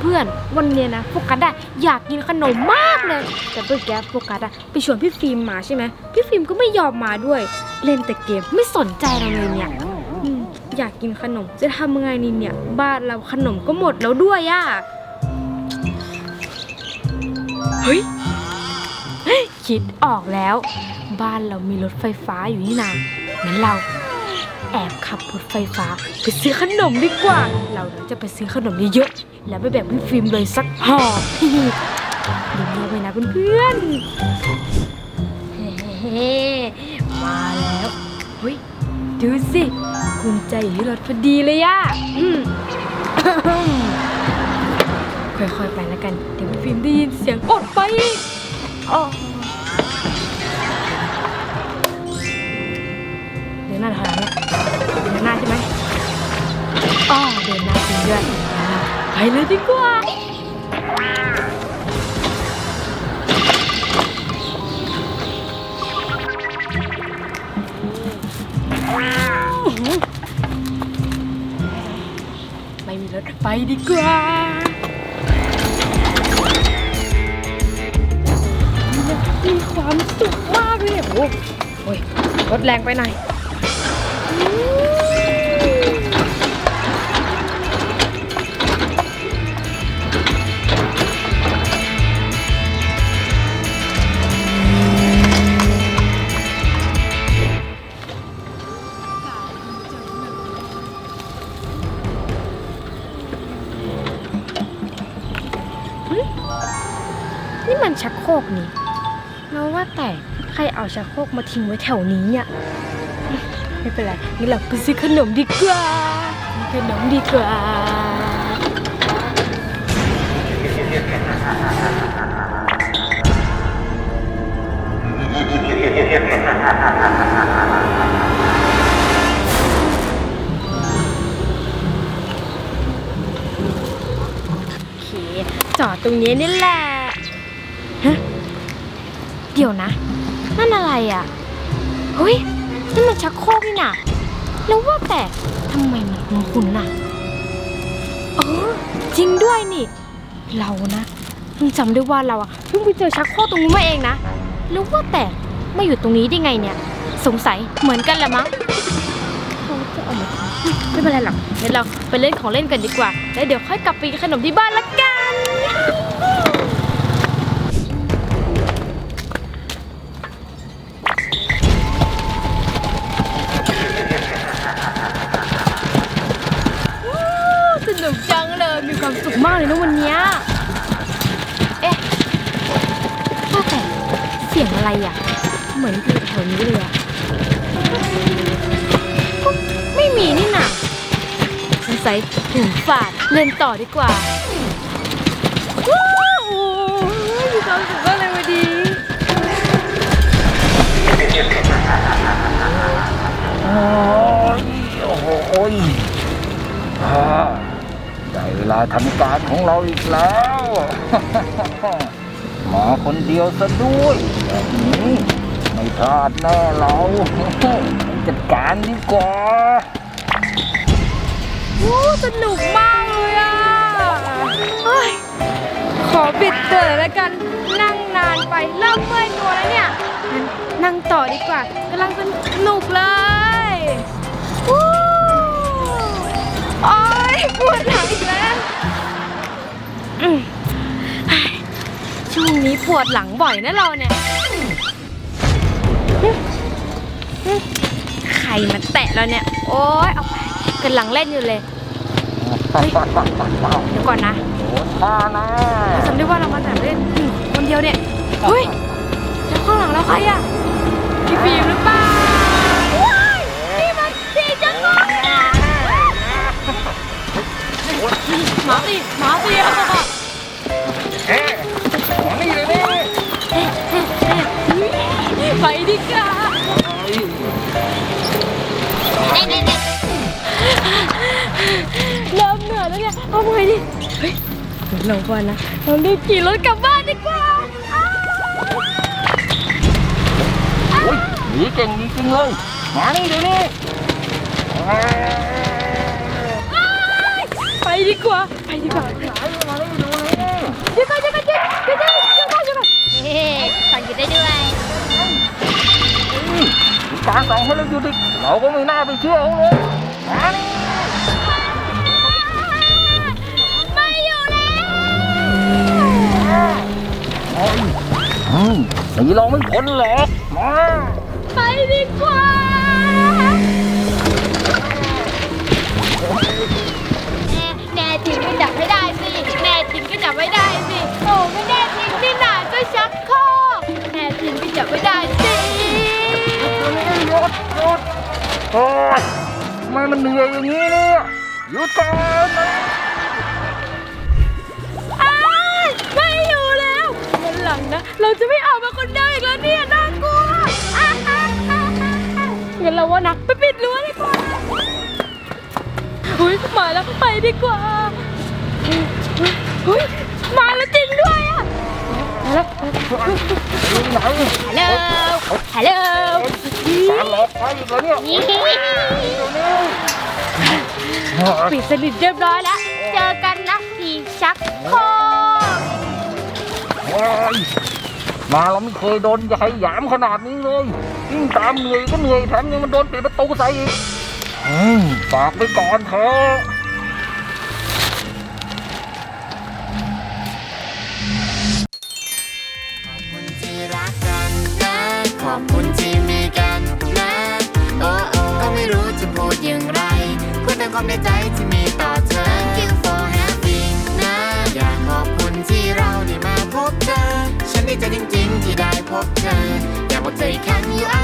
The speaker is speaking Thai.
เพื่อนๆ วันนี้นะโฟกัสอะอยากกินขนมมากเลย แต่เมื่อกี้โฟกัสอะไปชวนพี่ฟิล์มมาใช่ไหมพี่ฟิล์มก็ไม่ยอมมาด้วย เล่นแต่เกมไม่สนใจเราเลยเนี่ยอืมอยากกินขนมจะทำยังไงนี่เนี่ย บ้านเราขนมก็หมดแล้วด้วยอะเฮ้ยเฮ้ยคิดออกแล้ว บ้านเรามีรถไฟฟ้าอยู่นี่นางั้นเรา แอบขับรถไฟฟ้าไปซื้อขนมดีกว่า เราจะไปซื้อขนมเยอะๆแล้วไปแบ่งพี่ฟิล์มเลยสักห่อดูเงียไปนะเพื่อนๆเฮ้มาแล้วเฮ้ยดูสิกุญแจอยู่ที่รถพอดีเลยอะค่อยๆไปแล้วกัน เดี๋ยวพี่ฟิล์มได้ยินเสียงอดไปอีกอ๋อ เลยดีกว่า ไม่มีรถไปดีกว่ามีความสุขมากเลยโอ้โหโอ้ยรถแรงไปหน่อย นี่มันชักโครกนี่เราว่าแต่ใครเอาชักโครกมาทิ้งไว้แถวนี้เนี่ยไม่เป็นไรงั้นเราไปซื้อขนมดีกว่าซื้อขนมดีกว่า โอเค จอดตรงนี้นี่แหละ เดี๋ยวนะ นั่นอะไรอะเฮ้ยนั่นมันชักโครกนี่นะแล้วว่าแต่ทำไมมันคุ้นๆน่ะเออจริงด้วยนี่ เรานะเพิ่งจำได้ว่าเราอะเพิ่งไปเจอชักโครกตรงนี้นมาเองนะแล้วว่าแต่มาอยู่ตรงนี้ได้ไงเนี่ย สงสัยเหมือนกันแหละมั้งเขาจะเอามาไม่เป็นไรหรอกงั้นเราไปเล่นของเล่นกันดีกว่า แล้วเดี๋ยวค่อยกลับไปกินขนมที่บ้านละกัน มีความสุขมากเลยนะวันเนี้ยเอ๊ะว่าแต่เสียงอะไรอะ เหมือนอยู่แถวนี้เลยอะก็ไม่มีนี่นาสงสัยถุงฝาดเล่นต่อดีกว่าว้าวโอ้ยมีความสุขมากเลยวันนี้โอ้ยโอ้โหอ้ยอ่า เวลาทำการของเราอีกแล้ว มาคนเดียวซะด้วยแบบนี้ไม่พลาดแน่เราจัดการดีกว่าโอ้สนุกมากเลยอะขอบิดเตอร์แล้วกันนั่งนานไปเริ่มเมื่อยตัวแล้วเนี่ย นั่งต่อดีกว่ากำลังสนุกเลยวู้โอ๊ยปวดหลัง อีกแล้วอืมเฮ้ยช่วงนี้ปวดหลังบ่อยนะเราเนี่ยอืมอืมใครมาแตะเราเนี่ย โอ๊ยเอาไปกำลังเล่นอยู่เลยเฮ้ยเดี๋ยวก่อนนะโอ้ท่านะเราจำได้ว่าเรามาแต่เล่นอืมคนเดียวเนี่ยเฮ้ยแล้วข้างหลังเราใครอะพี่ฟิล์มหรือเปล่า หมาตีหมาตีอะเอ๊ะของนี่เลยนี่ไปดีกว่าเฮ้ยเริ่มเหนื่อยแล้วเนี่ยเอาไงดิเฮ้ยเดี๋ยวเราก่อนนะเรารีบขี่รถกลับบ้านดีกว่าอ้าวโอ้ยหนีเก่งจริงๆเลยมานี่เดี๋ยวนี้ไป ดีดีกว่า ไปดีกว่าไหนมานี่ดูนี่เดี๋ยวก่อนเดี๋ยวก่อนเดี๋ยวก่อนเดี๋ยวก่อนเดี๋ยวก่อนเดี๋ยวก่อนเฮ้ฟังอยู่ได้ด้วยการส่องให้เราอยู่ดิเราก็ไม่น่าไปเชื่อเขาเลยมานี่ไม่อยู่แล้วโอ้ยอืมหนีเราไม่พ้นหรอก โอ้ยทำไมมันเหนื่อยอย่างนี้เนี่ยอยู่ต่อนะอ้ายไม่อยู่แล้ววันหลังนะ เราจะไม่ออกมาคนเดียวอีกแล้วเนี่ยน่ากลัวอ้าวอ้าวอ้าวอ้าวงั้นเราว่านะไปปิดรั้วดีกว่าอุ้ยมาแล้วไปดีกว่าอุ้ยมาแล้วจริงด้วยอะมา แล้วอยู่ไหนฮัลโหลฮัลโหลการหลอกใครอีกแล้วเนี่ยนี่เดี๋ยวนี้ปิดสนิทเรียบร้อยแล้ว เจอกันนะที่ชักโครกโอ้ยมาเราไม่เคยโดนใครหยามขนาดนี้เลยยิ่งตามเหนื่อยก็เหนื่อยแถมยังมันโดนปิดประตูใส่อีกอืมฝากไปก่อนเถอะ อบคุณที่มีกันนะ โอ้โอ้ก็ไม่รู้จะพูดอย่างไรพูดแต่ความในใจที่มีต่อเธอ Thank you for having นะ อยากขอบคุณที่เราได้มาพบเธอ ฉันดีใจจริงๆที่ได้พบเธอ อยากบอกเธออีกครั้ง you are